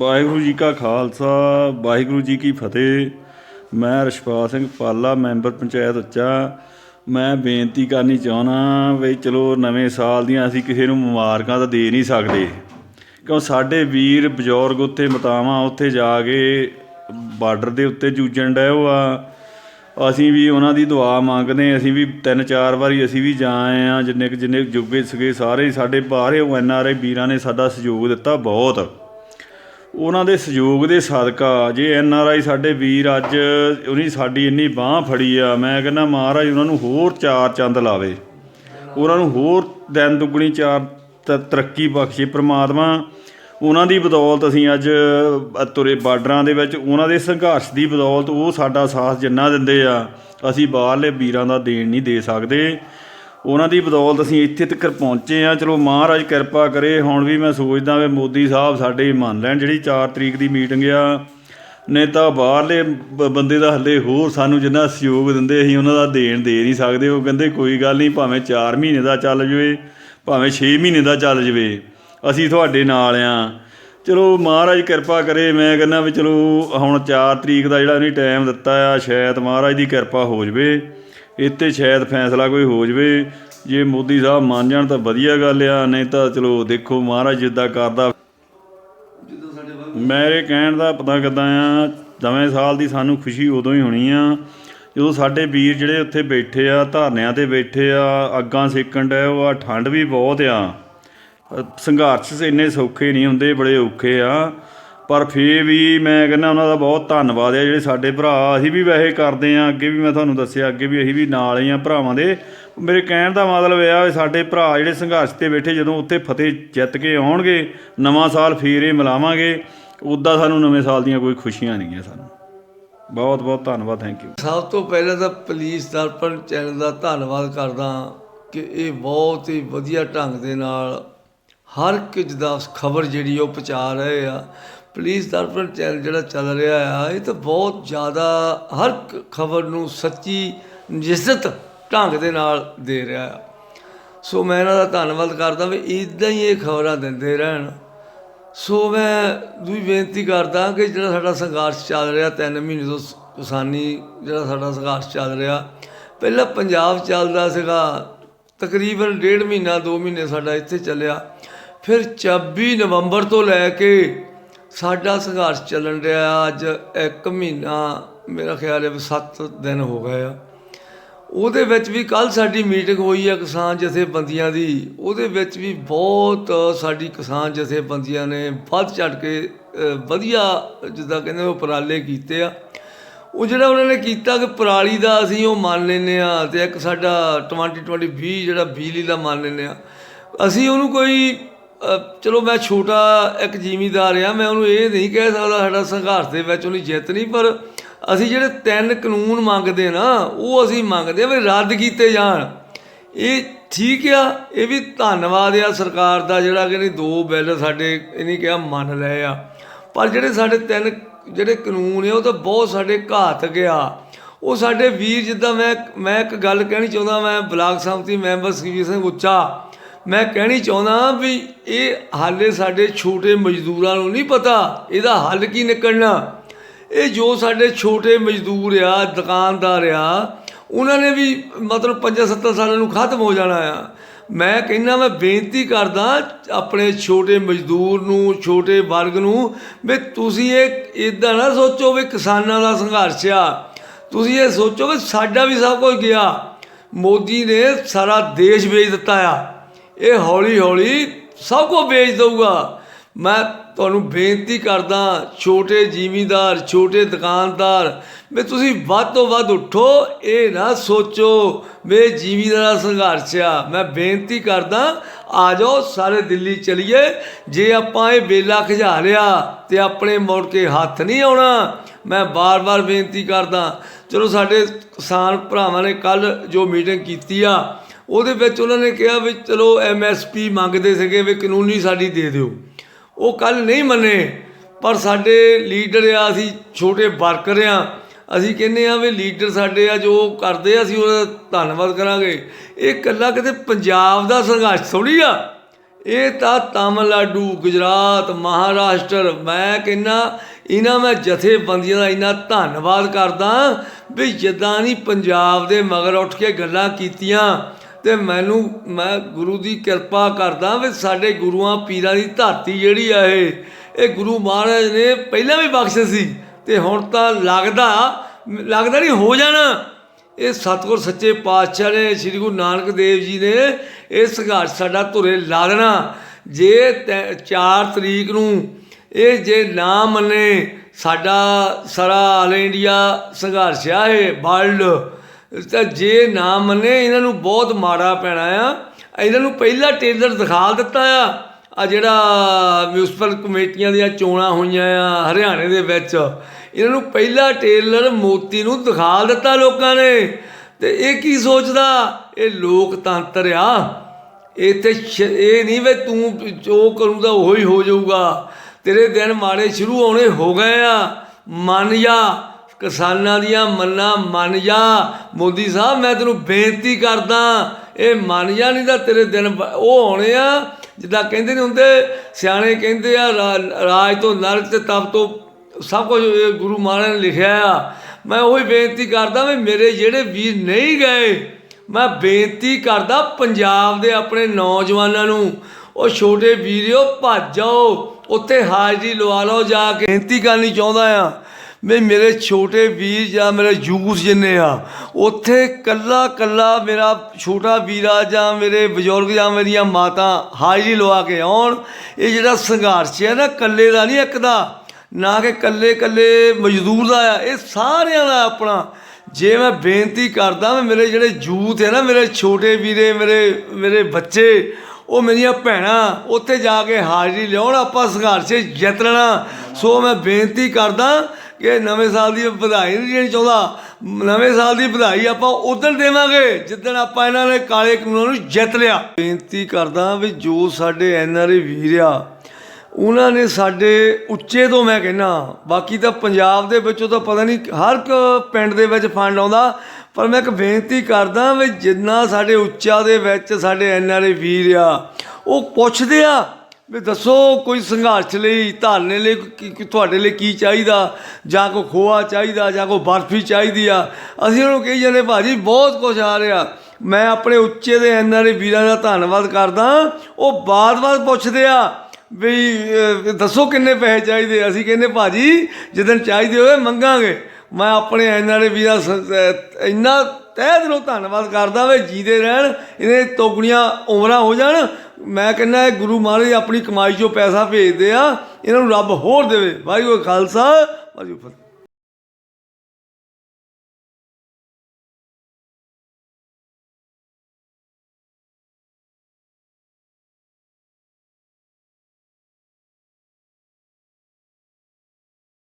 ਵਾਹਿਗੁਰੂ ਜੀ ਕਾ ਖਾਲਸਾ, ਵਾਹਿਗੁਰੂ ਜੀ ਕੀ ਫਤਿਹ। ਮੈਂ ਰਸ਼ਪਾਲ ਸਿੰਘ ਪਾਲਾ, ਮੈਂਬਰ ਪੰਚਾਇਤ ਉੱਚਾ। ਮੈਂ ਬੇਨਤੀ ਕਰਨੀ ਚਾਹਣਾ ਵੀ ਚਲੋ ਨਵੇਂ ਸਾਲ ਦੀਆਂ ਅਸੀਂ ਕਿਸੇ ਨੂੰ ਮੁਬਾਰਕਾਂ ਤਾਂ ਦੇ ਨਹੀਂ ਸਕਦੇ। ਕਿਉਂ ਸਾਡੇ ਵੀਰ ਬਜ਼ੁਰਗ ਉੱਥੇ ਮਤਾਵਾਂ ਉੱਥੇ ਜਾ ਕੇ ਬਾਰਡਰ ਦੇ ਉੱਤੇ ਜੂਝਣ ਡਏ ਉਹ ਆ। ਅਸੀਂ ਵੀ ਉਹਨਾਂ ਦੀ ਦੁਆ ਮੰਗਦੇ ਅਸੀਂ ਵੀ ਤਿੰਨ ਚਾਰ ਵਾਰੀ ਅਸੀਂ ਵੀ ਜਾ ਆਏ ਆ ਜਿੰਨੇ ਕੁ ਜਿੰਨੇ ਕੁ ਜੁਗੇ ਸੀਗੇ, ਸਾਰੇ ਸਾਡੇ ਬਾਹਰੇ ਉਹ ਐਨ ਆਰ ਆਈ ਵੀਰਾਂ ਨੇ ਸਾਡਾ ਸਹਿਯੋਗ ਦਿੱਤਾ ਬਹੁਤ। ਉਹਨਾਂ ਦੇ ਸਹਿਯੋਗ ਦੇ ਸਦਕਾ ਜੇ ਐਨ ਆਰ ਆਈ ਸਾਡੇ ਵੀਰ ਅੱਜ ਉਹਨੀ ਸਾਡੀ ਇੰਨੀ ਬਾਹ ਫੜੀ ਆ, ਮੈਂ ਕਹਿੰਦਾ ਮਹਾਰਾਜ ਉਹਨਾਂ ਨੂੰ ਹੋਰ ਚਾਰ ਚੰਦ ਲਾਵੇ। ਉਹਨਾਂ ਨੂੰ ਹੋਰ ਦਿਨ ਦੁੱਗਣੀ ਚਾਰ ਤਰੱਕੀ ਬਖਸ਼ੇ। ਪ੍ਰਮਾਤਮਾ, ਉਹਨਾਂ ਦੀ ਬਦੌਲਤ ਅਸੀਂ ਅੱਜ ਤੁਰੇ ਬਾਰਡਰਾਂ ਦੇ ਵਿੱਚ, ਉਹਨਾਂ ਦੇ ਸੰਘਰਸ਼ ਦੀ ਬਦੌਲਤ ਉਹ ਸਾਡਾ ਸਾਥ ਜਿੰਨਾ ਦਿੰਦੇ ਆ, ਅਸੀਂ ਬਾਹਰਲੇ ਵੀਰਾਂ ਦਾ ਦੇਣ ਨਹੀਂ ਦੇ ਸਕਦੇ। ਉਹਨਾਂ ਦੀ ਬਦੌਲਤ ਅਸੀਂ ਇੱਥੇ ਤੱਕ ਪਹੁੰਚੇ ਆ ਚਲੋ ਮਹਾਰਾਜ ਕਿਰਪਾ ਕਰੇ, ਹੁਣ ਵੀ ਮੈਂ ਸੋਚਦਾ ਵੀ ਮੋਦੀ ਸਾਹਿਬ ਸਾਡੇ ਮੰਨ ਲੈਣ, ਜਿਹੜੀ 4 ਤਰੀਕ ਦੀ ਮੀਟਿੰਗ ਆ, ਨਹੀਂ ਤਾਂ ਬਾਹਰਲੇ ਬ- ਬੰਦੇ ਦਾ ਹੱਲੇ ਹੋਰ ਸਾਨੂੰ ਜਿੰਨਾ ਸਹਿਯੋਗ ਦਿੰਦੇ, ਅਸੀਂ ਉਹਨਾਂ ਦਾ ਦੇਣ ਦੇ ਨਹੀਂ ਸਕਦੇ। ਉਹ ਕਹਿੰਦੇ ਕੋਈ ਗੱਲ ਨਹੀਂ, ਭਾਵੇਂ 4 ਮਹੀਨੇ ਦਾ ਚੱਲ ਜਵੇ, ਭਾਵੇਂ 6 ਮਹੀਨੇ ਦਾ ਚੱਲ ਜਵੇ, ਅਸੀਂ ਤੁਹਾਡੇ ਨਾਲ ਆ। ਚਲੋ ਮਹਾਰਾਜ ਕਿਰਪਾ ਕਰੇ, ਮੈਂ ਕਹਿੰਦਾ ਵੀ ਚਲੋ ਹੁਣ 4 ਤਰੀਕ ਦਾ ਜਿਹੜਾ ਉਹਨੇ ਟਾਈਮ ਦਿੱਤਾ ਆ, ਸ਼ਾਇਦ ਮਹਾਰਾਜ ਦੀ ਕਿਰਪਾ ਹੋ ਜਵੇ। ਇੱਥੇ ਸ਼ਾਇਦ ਫੈਸਲਾ ਕੋਈ ਹੋ ਜਵੇ। ਜੇ ਮੋਦੀ ਸਾਹਿਬ ਮੰਨ ਜਾਣ ਤਾਂ ਵਧੀਆ ਗੱਲ ਆ, ਨਹੀਂ ਤਾਂ ਚਲੋ ਦੇਖੋ ਮਹਾਰਾਜ ਜਿੱਦਾਂ ਕਰਦਾ। ਮੇਰੇ ਕਹਿਣ ਦਾ ਪਤਾ ਕਿੱਦਾਂ ਆ, ਨਵੇਂ ਸਾਲ ਦੀ ਸਾਨੂੰ ਖੁਸ਼ੀ ਉਦੋਂ ਹੀ ਹੋਣੀ ਆ, ਜਦੋਂ ਸਾਡੇ ਵੀਰ ਜਿਹੜੇ ਉੱਥੇ ਬੈਠੇ ਆ, ਧਰਨਿਆਂ ਤੇ ਬੈਠੇ ਆ, ਅੱਗਾਂ ਸੇਕਣ ਡਏ, ਉਹ ਆ ਠੰਡ ਵੀ ਬਹੁਤ ਆ। ਸੰਘਰਸ਼ ਇੰਨੇ ਸੌਖੇ ਨਹੀਂ ਹੁੰਦੇ, ਬੜੇ ਔਖੇ ਆ। ਪਰ ਫੇਰ ਵੀ ਮੈਂ ਕਹਿੰਦਾ ਉਹਨਾਂ ਦਾ ਬਹੁਤ ਧੰਨਵਾਦ ਆ ਜਿਹੜੇ ਸਾਡੇ ਭਰਾ, ਅਸੀਂ ਵੀ ਵੈਸੇ ਕਰਦੇ ਆ ਅੱਗੇ ਵੀ ਮੈਂ ਤੁਹਾਨੂੰ ਦੱਸਿਆ, ਅੱਗੇ ਵੀ ਅਸੀਂ ਵੀ ਨਾਲ ਹੀ ਆ ਭਰਾਵਾਂ ਦੇ। ਮੇਰੇ ਕਹਿਣ ਦਾ ਮਤਲਬ ਇਹ ਆ ਵੀ ਸਾਡੇ ਭਰਾ ਜਿਹੜੇ ਸੰਘਰਸ਼ ਤੇ ਬੈਠੇ ਜਦੋਂ ਉੱਥੇ ਫਤਿਹ ਜਿੱਤ ਕੇ ਆਉਣਗੇ, ਨਵਾਂ ਸਾਲ ਫੇਰ ਇਹ ਮਿਲਾਵਾਂਗੇ ਉੱਦਾਂ ਸਾਨੂੰ ਨਵੇਂ ਸਾਲ ਦੀਆਂ ਕੋਈ ਖੁਸ਼ੀਆਂ ਨਹੀਂ ਹੈ ਸਾਨੂੰ। ਬਹੁਤ ਬਹੁਤ ਧੰਨਵਾਦ ਥੈਂਕ ਯੂ ਸਭ ਤੋਂ ਪਹਿਲਾਂ ਤਾਂ ਪੁਲਿਸ ਦਰਪਣ ਚੈਨਲ ਦਾ ਧੰਨਵਾਦ ਕਰਦਾ ਕਿ ਇਹ ਬਹੁਤ ਹੀ ਵਧੀਆ ਢੰਗ ਦੇ ਨਾਲ ਹਰ ਇੱਕ ਦਾ ਖਬਰ ਜਿਹੜੀ ਉਹ ਪਹੁੰਚਾ ਰਹੇ ਆ। ਪੁਲਿਸ ਦਰਪਣ ਚੈਨਲ ਜਿਹੜਾ ਚੱਲ ਰਿਹਾ ਆ, ਇਹ ਤਾਂ ਬਹੁਤ ਜ਼ਿਆਦਾ ਹਰ ਖਬਰ ਨੂੰ ਸੱਚੀ ਨਿਸ਼ਚਿਤ ਢੰਗ ਦੇ ਨਾਲ ਦੇ ਰਿਹਾ ਆ। ਸੋ ਮੈਂ ਇਹਨਾਂ ਦਾ ਧੰਨਵਾਦ ਕਰਦਾ ਵੀ ਇਦਾਂ ਹੀ ਇਹ ਖਬਰਾਂ ਦਿੰਦੇ ਰਹਿਣ। ਸੋ ਮੈਂ ਦੂਜੀ ਬੇਨਤੀ ਕਰਦਾ ਕਿ ਜਿਹੜਾ ਸਾਡਾ ਸੰਘਰਸ਼ ਚੱਲ ਰਿਹਾ 3 ਮਹੀਨੇ ਤੋਂ ਕਿਸਾਨੀ ਜਿਹੜਾ ਸਾਡਾ ਸੰਘਰਸ਼ ਚੱਲ ਰਿਹਾ, ਪਹਿਲਾਂ ਪੰਜਾਬ ਚੱਲਦਾ ਸੀਗਾ, ਤਕਰੀਬਨ ਡੇਢ ਮਹੀਨਾ 2 ਮਹੀਨੇ ਸਾਡਾ ਇੱਥੇ ਚੱਲਿਆ। ਫਿਰ 26 ਨਵੰਬਰ ਤੋਂ ਲੈ ਕੇ ਸਾਡਾ ਸੰਘਰਸ਼ ਚੱਲਣ ਰਿਹਾ ਅੱਜ 1 ਮਹੀਨਾ ਮੇਰਾ ਖਿਆਲ ਹੈ ਵੀ 7 ਦਿਨ ਹੋ ਗਏ ਆ। ਉਹਦੇ ਵਿੱਚ ਵੀ ਕੱਲ ਸਾਡੀ ਮੀਟਿੰਗ ਹੋਈ ਆ ਕਿਸਾਨ ਜਥੇਬੰਦੀਆਂ ਦੀ। ਉਹਦੇ ਵਿੱਚ ਵੀ ਬਹੁਤ ਸਾਡੀ ਕਿਸਾਨ ਜਥੇਬੰਦੀਆਂ ਨੇ ਵੱਧ ਚੜ ਕੇ ਵਧੀਆ ਜਿੱਦਾਂ ਕਹਿੰਦੇ ਉਹ ਉਪਰਾਲੇ ਕੀਤੇ ਆ। ਉਹ ਜਿਹੜਾ ਉਹਨਾਂ ਨੇ ਕੀਤਾ ਕਿ ਪਰਾਲੀ ਦਾ ਅਸੀਂ ਉਹ ਮੰਨ ਲੈਨੇ ਆ ਤੇ ਇੱਕ ਸਾਡਾ 2020 ਜਿਹੜਾ ਬਿਜਲੀ ਦਾ ਮੰਨ ਲੈਨੇ ਆ ਅਸੀਂ ਉਹਨੂੰ ਕੋਈ ਚਲੋ ਮੈਂ ਛੋਟਾ ਇੱਕ ਜ਼ਿਮੀਦਾਰ ਆ, ਮੈਂ ਉਹਨੂੰ ਇਹ ਨਹੀਂ ਕਹਿ ਸਕਦਾ ਸਾਡਾ ਸੰਘਰਸ਼ ਦੇ ਵਿੱਚ ਉਹਨੇ ਜਿੱਤ ਨਹੀਂ, ਪਰ ਅਸੀਂ ਜਿਹੜੇ ਤਿੰਨ ਕਾਨੂੰਨ ਮੰਗਦੇ ਨਾ, ਉਹ ਅਸੀਂ ਮੰਗਦੇ ਆ ਵੀ ਰੱਦ ਕੀਤੇ ਜਾਣ। ਇਹ ਠੀਕ ਆ, ਇਹ ਵੀ ਧੰਨਵਾਦ ਆ ਸਰਕਾਰ ਦਾ ਜਿਹੜਾ ਕਿ ਨਹੀਂ ਦੋ ਬਿੱਲ ਸਾਡੇ, ਇਹਨੇ ਕਿਹਾ ਮੰਨ ਲਏ ਆ। ਪਰ ਜਿਹੜੇ ਸਾਡੇ ਤਿੰਨ ਜਿਹੜੇ ਕਾਨੂੰਨ ਆ, ਉਹ ਤਾਂ ਬਹੁਤ ਸਾਡੇ ਘਾਤ ਗਿਆ ਉਹ ਸਾਡੇ ਵੀਰ ਜਿੱਦਾਂ ਮੈਂ ਮੈਂ ਇੱਕ ਗੱਲ ਕਹਿਣੀ ਚਾਹੁੰਦਾ, ਮੈਂ ਬਲਾਕ ਸੰਮਤੀ ਮੈਂਬਰ ਸੁਖਬੀਰ ਸਿੰਘ ਉੱਚਾ ਮੈਂ ਕਹਿਣੀ ਚਾਹੁੰਦਾ ਵੀ ਇਹ ਹਾਲੇ ਸਾਡੇ ਛੋਟੇ ਮਜ਼ਦੂਰਾਂ ਨੂੰ ਨਹੀਂ ਪਤਾ ਇਹਦਾ ਹੱਲ ਕੀ ਨਿਕਲਣਾ। ਇਹ ਜੋ ਸਾਡੇ ਛੋਟੇ ਮਜ਼ਦੂਰ ਆ, ਦੁਕਾਨਦਾਰ ਆ, ਉਹਨਾਂ ਨੇ ਵੀ ਮਤਲਬ 5-7 ਸਾਲਾਂ ਨੂੰ ਖਤਮ ਹੋ ਜਾਣਾ ਆ। ਮੈਂ ਕਹਿੰਦਾ, ਮੈਂ ਬੇਨਤੀ ਕਰਦਾ ਆਪਣੇ ਛੋਟੇ ਮਜ਼ਦੂਰ ਨੂੰ, ਛੋਟੇ ਵਰਗ ਨੂੰ ਵੀ ਤੁਸੀਂ ਇਹ ਇਦਾਂ ਨਾ ਸੋਚੋ ਵੀ ਕਿਸਾਨਾਂ ਦਾ ਸੰਘਰਸ਼ ਆ। ਤੁਸੀਂ ਇਹ ਸੋਚੋ ਵੀ ਸਾਡਾ ਵੀ ਸਭ ਕੁਝ ਗਿਆ। ਮੋਦੀ ਨੇ ਸਾਰਾ ਦੇਸ਼ ਵੇਚ ਦਿੱਤਾ ਆ। ਇਹ ਹੌਲੀ ਹੌਲੀ ਸਭ ਕੁਝ ਵੇਚ ਦਊਗਾ। ਮੈਂ ਤੁਹਾਨੂੰ ਬੇਨਤੀ ਕਰਦਾ, ਛੋਟੇ ਜ਼ਿਮੀਂਦਾਰ, ਛੋਟੇ ਦੁਕਾਨਦਾਰ, ਵੀ ਤੁਸੀਂ ਵੱਧ ਤੋਂ ਵੱਧ ਉੱਠੋ, ਇਹ ਨਾ ਸੋਚੋ ਵੀ ਜ਼ਿਮੀਂਦਾਰ ਦਾ ਸੰਘਰਸ਼ ਆ। ਮੈਂ ਬੇਨਤੀ ਕਰਦਾ, ਆ ਜਾਓ, ਸਾਰੇ ਦਿੱਲੀ ਚਲੀਏ। ਜੇ ਆਪਾਂ ਇਹ ਵੇਲਾ ਖਿਜਾ ਲਿਆ ਤੇ ਆਪਣੇ ਮੁੜ ਕੇ ਹੱਥ ਨਹੀਂ ਆਉਣਾ, ਮੈਂ ਬਾਰ-ਬਾਰ ਬੇਨਤੀ ਕਰਦਾ। ਚਲੋ ਸਾਡੇ ਕਿਸਾਨ ਭਰਾਵਾਂ ਨੇ ਕੱਲ ਜੋ ਮੀਟਿੰਗ ਕੀਤੀ ਆ ਉਹਦੇ ਵਿੱਚ ਉਹਨਾਂ ਨੇ ਕਿਹਾ ਵੀ ਚਲੋ ਐਮਐਸਪੀ ਮੰਗਦੇ ਸੀਗੇ ਵੀ ਕਾਨੂੰਨੀ ਸਾਡੀ ਦੇ ਦਿਓ। ਉਹ ਕੱਲ ਨਹੀਂ ਮੰਨੇ, ਪਰ ਸਾਡੇ ਲੀਡਰ ਆ, ਅਸੀਂ ਛੋਟੇ ਵਰਕਰ ਆ, ਅਸੀਂ ਕਹਿੰਦੇ ਆ ਵੀ ਲੀਡਰ ਸਾਡੇ ਆ, ਜੋ ਕਰਦੇ ਆ, ਅਸੀਂ ਉਹਦਾ ਧੰਨਵਾਦ ਕਰਾਂਗੇ। ਇਹ ਇਕੱਲਾ ਕਿਤੇ ਪੰਜਾਬ ਦਾ ਸੰਘਰਸ਼ ਥੋੜੀ ਆ। ਇਹ ਤਾਂ ਤਾਮਿਲਨਾਡੂ, ਗੁਜਰਾਤ, ਮਹਾਰਾਸ਼ਟਰ, ਮੈਂ ਕਹਿੰਨਾ ਇਹਨਾਂ ਮੈਂ ਜਥੇਬੰਦੀਆਂ ਦਾ ਇੰਨਾ ਧੰਨਵਾਦ ਕਰਦਾ ਵੀ ਜਿੱਦਾਂ ਨਹੀਂ ਪੰਜਾਬ ਦੇ ਮਗਰ ਉੱਠ ਕੇ ਗੱਲਾਂ ਕੀਤੀਆਂ ਤੇ ਮੈਨੂੰ, ਮੈਂ ਗੁਰੂ ਦੀ ਕਿਰਪਾ ਕਰਦਾ ਵੀ ਸਾਡੇ ਗੁਰੂਆਂ ਪੀਰਾਂ ਦੀ ਧਰਤੀ ਜਿਹੜੀ ਆ ਇਹ ਇਹ ਗੁਰੂ ਮਹਾਰਾਜ ਨੇ ਪਹਿਲਾਂ ਵੀ ਬਖਸ਼ਿਸ਼ ਸੀ ਤੇ ਹੁਣ ਤਾਂ ਲੱਗਦਾ ਲੱਗਦਾ ਨਹੀਂ, ਹੋ ਜਾਣਾ। ਇਹ ਸਤਿਗੁਰ ਸੱਚੇ ਪਾਤਸ਼ਾਹ ਨੇ, ਸ੍ਰੀ ਗੁਰੂ ਨਾਨਕ ਦੇਵ ਜੀ ਨੇ ਇਹ ਸੰਘਰਸ਼ ਸਾਡਾ ਧੁਰੇ ਲਾ ਦੇਣਾ। ਜੇ 4 ਤਰੀਕ ਨੂੰ ਇਹ ਜੇ ਨਾ ਮੰਨੇ, ਸਾਡਾ ਸਾਰਾ ਆਲ ਇੰਡੀਆ ਸੰਘਰਸ਼ ਆ ਇਹ ਵਰਲਡ ਤਾਂ ਜੇ ਨਾ ਮੰਨੇ, ਇਹਨਾਂ ਨੂੰ ਬਹੁਤ ਮਾੜਾ ਪੈਣਾ ਆ। ਇਹਨਾਂ ਨੂੰ ਪਹਿਲਾ ਟੇਲਰ ਦਿਖਾ ਦਿੱਤਾ ਆ। ਆ ਜਿਹੜਾ ਮਿਊਨਿਸਪਲ ਕਮੇਟੀਆਂ ਦੀਆਂ ਚੋਣਾਂ ਹੋਈਆਂ ਆ, ਹਰਿਆਣੇ ਦੇ ਵਿੱਚ। ਇਹਨਾਂ ਨੂੰ ਪਹਿਲਾ ਟੇਲਰ ਮੋਤੀ ਨੂੰ ਦਿਖਾ ਦਿੱਤਾ ਲੋਕਾਂ ਨੇ। ਤੇ ਇਹ ਕੀ ਸੋਚਦਾ? ਇਹ ਲੋਕਤੰਤਰ ਆ। ਇਹ ਤੇ ਇਹ ਨਹੀਂ ਵੇ ਤੂੰ ਜੋ ਕਰੂੰਗਾ, ਉਹੀ ਹੀ ਹੋ ਜਾਊਗਾ। ਤੇਰੇ ਦਿਨ ਮਾੜੇ ਸ਼ੁਰੂ ਹੋਣੇ ਹੋ ਗਏ ਆ। ਮੰਨ ਜਾ। ਕਿਸਾਨਾਂ ਦੀਆਂ ਮੰਨਾਂ ਮੰਨ ਜਾ। ਮੋਦੀ ਸਾਹਿਬ, ਮੈਂ ਤੈਨੂੰ ਬੇਨਤੀ ਕਰਦਾ, ਇਹ ਮੰਨ ਜਾ ਨਹੀਂ ਤਾਂ ਤੇਰੇ ਦਿਨ ਉਹ ਹੋਣੇ ਆ। ਜਿੱਦਾਂ ਕਹਿੰਦੇ ਨਹੀਂ ਹੁੰਦੇ, ਸਿਆਣੇ ਕਹਿੰਦੇ ਆ ਰਾਜ ਤੋਂ ਨਰਕ ਤੇ ਤਪ ਤੋਂ ਸਭ ਕੁਝ ਗੁਰੂ ਮਹਾਰਾਜ ਨੇ ਲਿਖਿਆ ਆ। ਮੈਂ ਉਹੀ ਬੇਨਤੀ ਕਰਦਾ ਵੀ ਮੇਰੇ ਜਿਹੜੇ ਵੀਰ ਨਹੀਂ ਗਏ, ਮੈਂ ਬੇਨਤੀ ਕਰਦਾ ਪੰਜਾਬ ਦੇ ਆਪਣੇ ਨੌਜਵਾਨਾਂ ਨੂੰ, ਉਹ ਛੋਟੇ ਵੀਰਿਓ, ਭੱਜ ਜਾਓ, ਉੱਥੇ ਹਾਜ਼ਰੀ ਲਵਾ ਲਓ ਜਾ ਕੇ। ਬੇਨਤੀ ਕਰਨੀ ਚਾਹੁੰਦਾ ਆ। ਵੀ ਮੇਰੇ ਛੋਟੇ ਵੀਰ ਜਾਂ ਮੇਰੇ ਯੂਥ ਜਿੰਨੇ ਆ, ਉੱਥੇ ਕੱਲਾ ਕੱਲਾ ਮੇਰਾ ਛੋਟਾ ਵੀਰਾ ਜਾਂ ਮੇਰੇ ਬਜ਼ੁਰਗ ਜਾਂ ਮੇਰੀਆਂ ਮਾਤਾ ਹਾਜ਼ਰੀ ਲਵਾ ਕੇ ਆਉਣ, ਇਹ ਜਿਹੜਾ ਸੰਘਰਸ਼ ਹੈ ਨਾ ਕੱਲੇ ਦਾ ਨਹੀਂ ਇੱਕ ਦਾ, ਨਾ ਕਿ ਕੱਲੇ ਕੱਲੇ ਮਜ਼ਦੂਰ ਦਾ ਆ, ਇਹ ਸਾਰਿਆਂ ਦਾ ਆਪਣਾ। ਜੇ ਮੈਂ ਬੇਨਤੀ ਕਰਦਾ ਮੈਂ ਮੇਰੇ ਜਿਹੜੇ ਯੂਥ ਹੈ ਨਾ, ਮੇਰੇ ਛੋਟੇ ਵੀਰੇ, ਮੇਰੇ ਮੇਰੇ ਬੱਚੇ, ਉਹ ਮੇਰੀਆਂ ਭੈਣਾਂ, ਉੱਥੇ ਜਾ ਕੇ ਹਾਜ਼ਰੀ ਲਿਆਉਣ, ਆਪਾਂ ਸੰਘਰਸ਼ ਜਿੱਤ ਲੈਣਾ। ਸੋ ਮੈਂ ਬੇਨਤੀ ਕਰਦਾ ਕਿ ਨਵੇਂ ਸਾਲ ਦੀ ਵਧਾਈ ਨਹੀਂ ਦੇਣੀ ਚਾਹੁੰਦਾ। ਨਵੇਂ ਸਾਲ ਦੀ ਵਧਾਈ ਆਪਾਂ ਉਦੋਂ ਦੇਵਾਂਗੇ, ਜਿੱਦਣ ਆਪਾਂ ਇਹਨਾਂ ਨੇ ਕਾਲੇ ਕਾਨੂੰਨਾਂ ਨੂੰ ਜਿੱਤ ਲਿਆ। ਬੇਨਤੀ ਕਰਦਾ ਵੀ ਜੋ ਸਾਡੇ ਐਨਆਰਏ ਵੀਰ ਆ, ਉਹਨਾਂ ਨੇ ਸਾਡੇ ਉੱਚੇ ਤੋਂ ਮੈਂ ਕਹਿੰਨਾ ਬਾਕੀ ਤਾਂ ਪੰਜਾਬ ਦੇ ਵਿੱਚੋਂ ਤਾਂ ਪਤਾ ਨਹੀਂ, ਹਰ ਇੱਕ ਪਿੰਡ ਦੇ ਵਿੱਚ ਫੰਡ ਆਉਂਦਾ, ਪਰ ਮੈਂ ਇੱਕ ਬੇਨਤੀ ਕਰਦਾ ਵੀ ਜਿੰਨਾ ਸਾਡੇ ਉੱਚਾ ਦੇ ਵਿੱਚ ਸਾਡੇ ਐਨਆਰਏ ਵੀਰ ਆ, ਉਹ ਪੁੱਛਦੇ ਆ ਵੀ ਦੱਸੋ ਕੋਈ ਸੰਘਰਸ਼ ਲਈ ਧਰਨੇ ਲਈ ਕੀ- ਤੁਹਾਡੇ ਲਈ ਕੀ ਚਾਹੀਦਾ? ਜਾਂ ਕੋ ਖੋਆ ਚਾਹੀਦਾ ਜਾਂ ਕੋ ਬਰਫੀ ਚਾਹੀਦੀ ਆ? ਅਸੀਂ ਉਹਨੂੰ ਕਹੀ ਜਾਂਦੇ ਭਾਜੀ ਬਹੁਤ ਕੁਝ ਆ ਰਿਹਾ। ਮੈਂ ਆਪਣੇ ਉੱਚੇ ਦੇ ਐਨਆਰਏ ਵੀਰਾਂ ਦਾ ਧੰਨਵਾਦ ਕਰਦਾ। ਉਹ ਬਾਰ-ਬਾਰ ਪੁੱਛਦੇ ਆ ਵੀ ਦੱਸੋ ਕਿੰਨੇ ਪੈਸੇ ਚਾਹੀਦੇ? ਅਸੀਂ ਕਹਿੰਦੇ ਭਾਜੀ ਜਦੋਂ ਚਾਹੀਦੇ ਹੋਵੇ ਮੰਗਾਂਗੇ। ਮੈਂ ਆਪਣੇ ਐਨਆਰਏ ਵੀਰਾਂ ਸ- ਅਹ, ਇੰਨਾ ਤਹਿ ਦਿਲੋਂ ਧੰਨਵਾਦ ਕਰਦਾ ਵੇ ਜੀਦੇ ਰਹਿਣ ਇਹਨੇ ਤੋਗਣੀਆਂ ਉਮਰਾਂ ਹੋ ਜਾਣ। ਮੈਂ ਕਹਿੰਦਾ ਇਹ ਗੁਰੂ ਮਹਾਰਾਜ ਆਪਣੀ ਕਮਾਈ ਚੋਂ ਪੈਸਾ ਭੇਜਦੇ ਆ, ਇਹਨਾਂ ਨੂੰ ਰੱਬ ਹੋਰ ਦੇਵੇ। ਵਾਹਿਗੁਰੂ ਖਾਲਸਾ, ਵਾਹਿਗੁਰੂ ਫਤਿਹ।